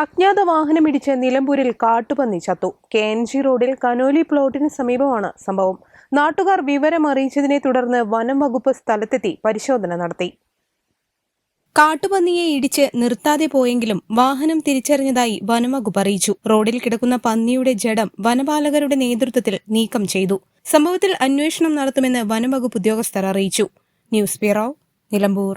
അജ്ഞാത വാഹനം വാഹനമിടിച്ച് നിലമ്പൂരിൽ കാട്ടുപന്നി ചത്തു. കെ എൻ ജി റോഡിൽ കനോലി പ്ലോട്ടിന് സമീപമാണ് സംഭവം. നാട്ടുകാർ വിവരം അറിയിച്ചതിനെ തുടർന്ന് വനം വകുപ്പ് സ്ഥലത്തെത്തി പരിശോധന നടത്തി. കാട്ടുപന്നിയെ ഇടിച്ച് നിർത്താതെ പോയെങ്കിലും വാഹനം തിരിച്ചറിഞ്ഞതായി വനംവകുപ്പ് അറിയിച്ചു. റോഡിൽ കിടക്കുന്ന പന്നിയുടെ ജഡം വനപാലകരുടെ നേതൃത്വത്തിൽ നീക്കം ചെയ്തു. സംഭവത്തിൽ അന്വേഷണം നടത്തുമെന്ന് വനംവകുപ്പ് ഉദ്യോഗസ്ഥർ അറിയിച്ചു. News bureau Nilambur.